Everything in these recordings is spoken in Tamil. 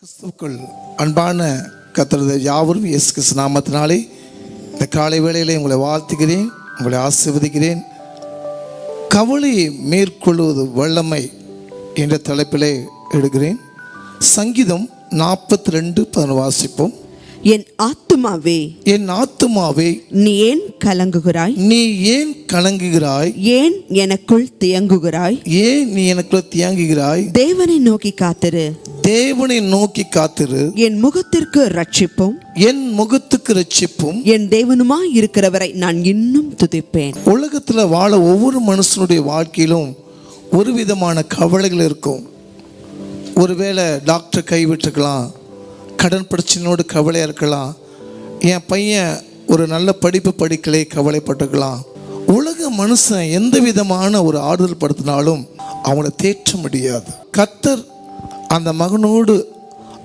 கிறிஸ்துவுக்குள் அன்பான கத்தரது யாவரும் இயேசு கிறிஸ்து நாமத்தினாலே இந்த காலை வேளையிலே உங்களை வாழ்த்துகிறேன் உங்களை ஆசீர்வதிக்கிறேன். கவலையை மேற்கொள்வது வல்லமை என்ற தலைப்பிலே எடுக்கிறேன். சங்கீதம் நாற்பத்தி ரெண்டு பதினொன்று வாசிப்போம். என் ஆத்துமாவே என் ஆத்துமாவே நீ ஏன் கலங்குகிறாய்? நீ ஏன் கலங்குகிறாய்? ஏன் எனக்குள் தியங்குகிறாய்? ஏன் நீ எனக்குள்ள தியாங்குகிறாய்? தேவனை நோக்கி காத்திரு. தேவனை நோக்கி காத்திரு. என் முகத்திற்கு ரட்சிப்பும் என் முகத்துக்கு ரட்சிப்பும் என் தேவனுமாய் இருக்கிறவரை நான் இன்னும் துதிப்பேன். உலகத்தில் வாழ ஒவ்வொரு மனுஷனுடைய வாழ்க்கையிலும் ஒரு விதமான கவலைகள் இருக்கும். ஒருவேளை டாக்டர் கைவிட்டுருக்கலாம் கடன் பிரச்சனையோடு கவலையாக இருக்கலாம். என் பையன் ஒரு நல்ல படிப்பு படிக்கலே கவலைப்பட்டுக்கலாம் உலக மனுஷன் எந்த விதமான ஒரு ஆறுதல் படுத்தினாலும் அவனை தேற்ற முடியாது. கத்தர் அந்த மகனோடு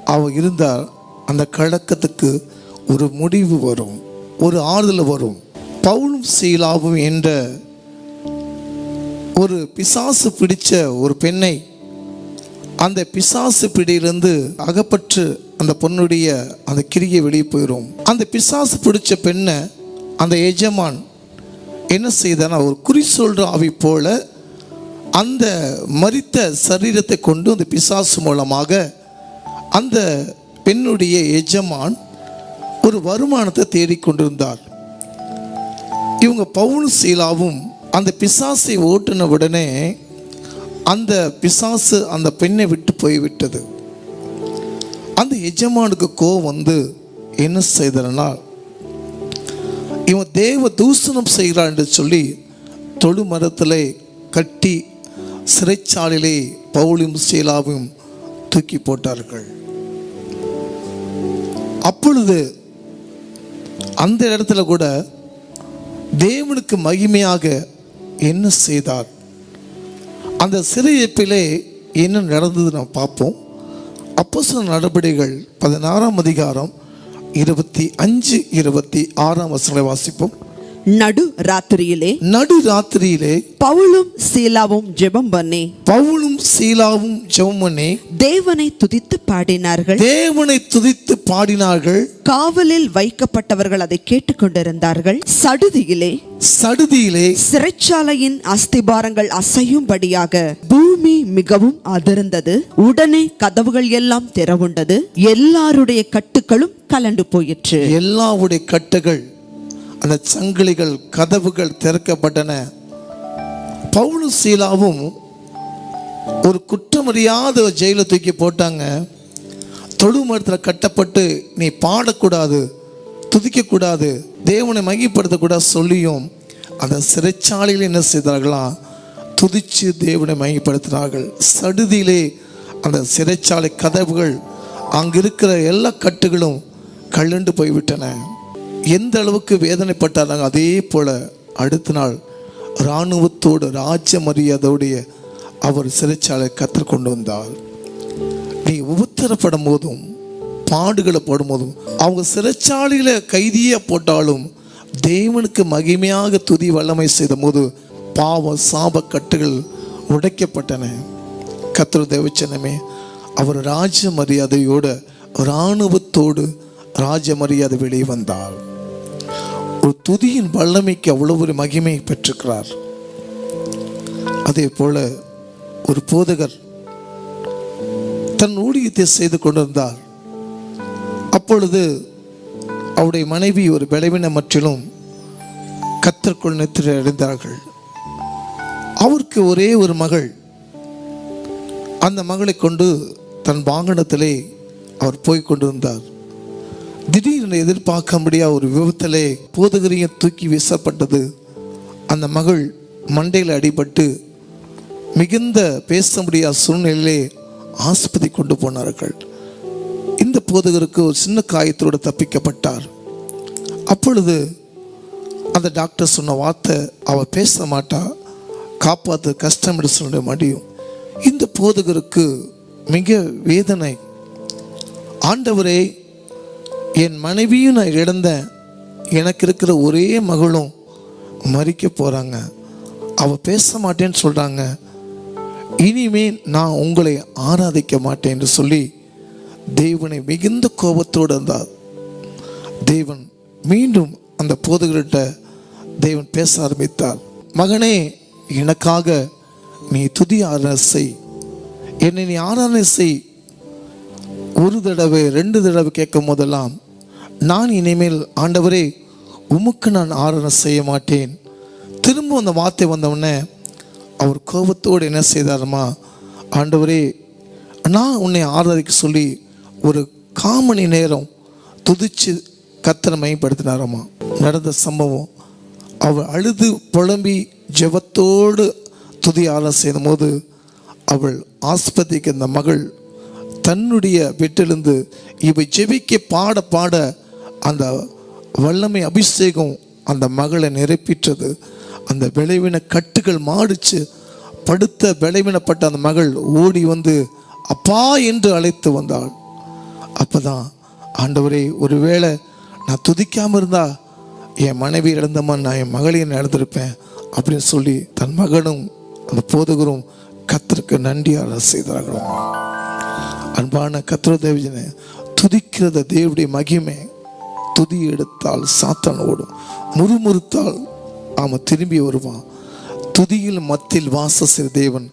அவன் இருந்தால் அந்த கழக்கத்துக்கு ஒரு முடிவு வரும் ஒரு ஆறுதல் வரும். பவுலும் சீலாவும் என்ற ஒரு பிசாசு பிடித்த ஒரு பெண்ணை அந்த பிசாசு பிடியிலிருந்து அகப்பற்று அந்த பொண்ணுடைய அந்த கிரியை வெளியே போயிடும் அந்த பிசாசு பிடிச்ச பெண்ணை அந்த எஜமான் என்ன செய்தானா ஒரு குறி சொல்கிற அவை போல அந்த மரித்த சரீரத்தை கொண்டு அந்த பிசாசு மூலமாக அந்த பெண்ணுடைய எஜமான் ஒரு வருமானத்தை தேடிக்கொண்டிருந்தார் இவங்க பவுன் சீலாவும் அந்த பிசாசை ஓட்டின உடனே அந்த பிசாசு அந்த பெண்ணை விட்டு போய்விட்டது. அந்த எஜமானுக்கு கோவம் வந்து என்ன செய்தனா இவன் தேவ தூசணம் செய்கிறான் என்று சொல்லி தொழு மரத்தில் கட்டி சிறைச்சாலையிலே பவுலும் சீலாவும் தூக்கி போட்டார்கள். அப்பொழுது அந்த இடத்துல கூட தேவனுக்கு மகிமையாக என்ன செய்தார்? அந்த சிறையப்பிலே என்ன நடந்தது நாம் பார்ப்போம். அப்போ நடபடிகள் பதினாறாம் அதிகாரம் இருபத்தி அஞ்சு இருபத்தி ஆறாம் வசனங்களை வாசிப்போம். நடு ராத்திரியிலே நடு ராத்திரியிலே பவுலும் சீலாவும் ஜெபம் பண்ணி பவுலும் சீலாவும் ஜெபம் பண்ணி தேவனை துதித்து பாடினார்கள். தேவனை துதித்து பாடினார்கள். காவலில் வைக்கப்பட்டவர்கள் அதை கேட்டுக்கொண்டிருந்தார்கள். சடுதியிலே சடுதியிலே சிறைச்சாலையின் அஸ்திபாரங்கள் அசையும்படியாக பூமி மிகவும் அதிர்ந்தது. உடனே கதவுகள் எல்லாம் திறவுண்டது. எல்லாருடைய கட்டுகளும் கலண்டு போயிற்று. எல்லாவுடைய கட்டுகள் அந்த சங்கிலிகள் கதவுகள் திறக்கப்பட்டன. பவுலு சீலாவும் ஒரு குற்றமறியாத ஜெயில தூக்கி போட்டாங்க. தொழுமரத்தில் கட்டப்பட்டு நீ பாடக்கூடாது துதிக்கக்கூடாது தேவனை மகிப்படுத்தக்கூடாது சொல்லியும் அந்த சிறைச்சாலையில் என்ன செய்தார்களா? துதிச்சு தேவனை மகிப்படுத்தினார்கள் சடுதியிலே அந்த சிறைச்சாலை கதவுகள் அங்கே இருக்கிற எல்லா கட்டுகளும் கழுண்டு போய்விட்டன. எந்த அளவுக்கு வேதனைப்பட்டாங்க அதே போல் அடுத்த நாள் இராணுவத்தோடு ராஜ்ய மரியாதையோடைய அவர் சிறைச்சாலை கற்றுக்கொண்டு வந்தார். நீ உபத்திரப்படும் போதும் பாடுகளை படும் போதும் அவங்க சிறைச்சாலையில் கைதியாக போட்டாலும் தேவனுக்கு மகிமையாக துதி வல்லமை செய்த போது பாவ சாப கட்டுகள் உடைக்கப்பட்டன. கத்திர தேவச்சனமே அவர் ராஜ மரியாதையோட இராணுவத்தோடு ராஜ மரியாதை வெளியே வந்தார். ஒரு துதியின் வல்லமைக்கு அவ்வளவு ஒரு மகிமை பெற்றிருக்கிறார். அதே போல ஒரு போதகர் தன் ஊழியத்தை செய்து கொண்டிருந்தார். அப்பொழுது அவருடைய மனைவி ஒரு பலவீன மற்றிலும் கத்தற்குள் நித்திரை அடைந்தார்கள். அவருக்கு ஒரே ஒரு மகள். அந்த மகளை கொண்டு தன் வாகனத்திலே அவர் போய் கொண்டிருந்தார். திடீர்னு எதிர்பார்க்க முடியாத ஒரு விபத்திலே போதகரையும் தூக்கி வீசப்பட்டது. அந்த மகள் மண்டையில் அடிபட்டு மிகுந்த பேச முடியாத சூழ்நிலையிலே ஆஸ்பத்திரி கொண்டு போனார்கள். இந்த போதகருக்கு ஒரு சின்ன காயத்தோடு தப்பிக்கப்பட்டார். அப்பொழுது அந்த டாக்டர் சொன்ன வார்த்தை அவள் பேச மாட்டா காப்பாற்ற கஷ்டம் என்று சொல்ல முடியும். இந்த போதகருக்கு மிக வேதனை. ஆண்டவரே என் மனைவியும் நான் இழந்தேன் எனக்கு இருக்கிற ஒரே மகளும் மறிக்க போகிறாங்க அவள் பேச மாட்டேன்னு சொல்கிறாங்க இனிமேல் நான் உங்களை ஆராதிக்க மாட்டேன் என்று சொல்லி தேவனை மிகுந்த கோபத்தோடு இருந்தார். தேவன் மீண்டும் அந்த போதகர்கிட்ட தேவன் பேச ஆரம்பித்தார். மகனே எனக்காக நீ துதி ஆராதனை செய். என்னை நீ ஆராதனை செய். ஒரு தடவை ரெண்டு தடவை கேட்கும் போதெல்லாம் நான் இனிமேல் ஆண்டவரே உமக்கு நான் ஆராதனை செய்ய மாட்டேன். திரும்ப அந்த வார்த்தை வந்தவுடனே அவர் கோபத்தோடு என்ன செய்தாருமா? ஆண்டவரே நான் உன்னை ஆராதிக்க சொல்லி ஒரு காமணி நேரம் துதிச்சு கத்தனை மையப்படுத்தினாராமா நடந்த சம்பவம். அவள் அழுது புலம்பி ஜெபத்தோடு துதி ஆராதனை செய்யும் போது அவள் ஆஸ்பத்திரிக்கு அந்த மகள் தன்னுடைய வீட்டிலிருந்து இவை ஜெபிக்க பாட பாட அந்த வல்லமை அபிஷேகம் அந்த மகளை நிரப்பிட்டது அந்த விளைவின கட்டுகள் மாடிச்சு படுத்த விளைவினப்பட்ட அந்த மகள் ஓடி வந்து அப்பா என்று அழைத்து வந்தாள். அப்போதான் ஆண்டவரே ஒருவேளை நான் துதிக்காமல் இருந்தா என் மனைவி இழந்தம்மா நான் என் மகளையும் இழந்திருப்பேன் அப்படின்னு சொல்லி தன் மகனும் அந்த போதகரும் கத்தருக்கு நன்றியாக செய்தார்கள் அன்பான கத்திர தேவஜனை துதிக்கிறத தேவடைய மகிமை துதி எடுத்தால் சாத்தான் ஓடும். முறுமுறுத்தால் அவன் திரும்பி வருவான். துதியில் மத்தியில் வாச செய்த தேவன்.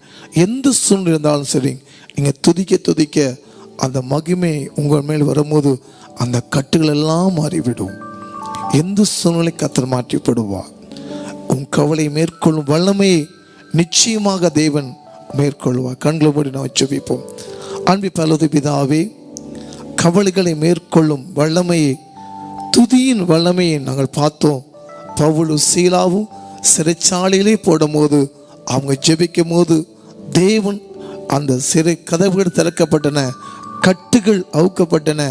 எந்த சூழ்நிலை இருந்தாலும் சரி நீங்கள் துதிக்க துதிக்க அந்த மகிமை உங்கள் மேல் வரும்போது அந்த கட்டுகள் எல்லாம் மாறிவிடும். எந்த சூழ்நிலை கத்தர் மாற்றிப்படுவா உன் கவலை மேற்கொள்ளும் வல்லமையை நிச்சயமாக தேவன் மேற்கொள்வார். கண்களை மூடி நாம் செபிப்போம் அன்பி பலது பிதாவே கவலைகளை மேற்கொள்ளும் வல்லமையை துதியின் வல்லமையை நாங்கள் பார்த்தோம். பவுலும் சீலாவும் சிறைச்சாலையிலே போடும்போது அவங்க ஜெபிக்கும் போது தேவன் அந்த சிறை கதவுகள் திறக்கப்பட்டன கட்டுகள் அவுக்கப்பட்டன.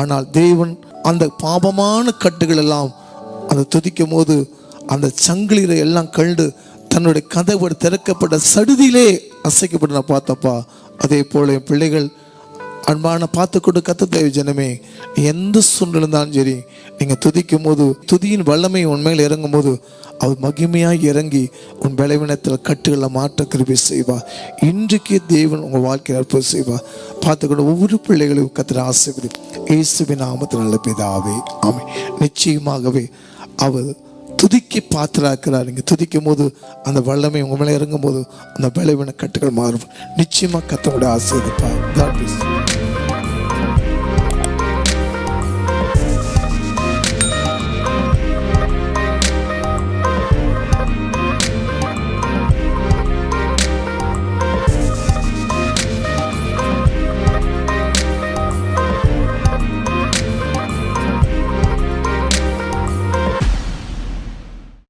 ஆனால் தேவன் அந்த பாபமான கட்டுகள் எல்லாம் அதை துதிக்கும் போது அந்த சங்கிலியில எல்லாம் கண்டு தன்னுடைய கதவுகள் திறக்கப்பட்ட சடுதியிலே அசைக்கப்பட்டு நான் பார்த்தப்பா. அதே போல என் பிள்ளைகள் அன்பான பார்த்து கொண்டு தேவ ஜனமே எந்த சூழ்நிலை இருந்தாலும் சரி நீங்கள் துதிக்கும் போது துதியின் வல்லமை உண்மையில் இறங்கும் போது அவர் மகிமையாக இறங்கி உன் பலவீனத்தில் கட்டுகளை மாற்ற கிருபி செய்வா. இன்றைக்கே தேவன் உங்கள் வாழ்க்கையில் அற்புதம் செய்வா. பார்த்து கொண்டு ஒவ்வொரு பிள்ளைகளையும் கத்திர ஆசைப்படி இயேசுவின் நாமத்தில் நல்ல பிதாவே ஆமை நிச்சயமாகவே அவர் துதிக்கி பாத்திராக்கிறார். நீங்கள் துதிக்கும் போது அந்த வல்லமை உங்கள் மேலே இறங்கும் போது அந்த பலவீன கட்டுகள் மாறும். நிச்சயமாக கத்தோட ஆசீர்வதிப்பார். God bless.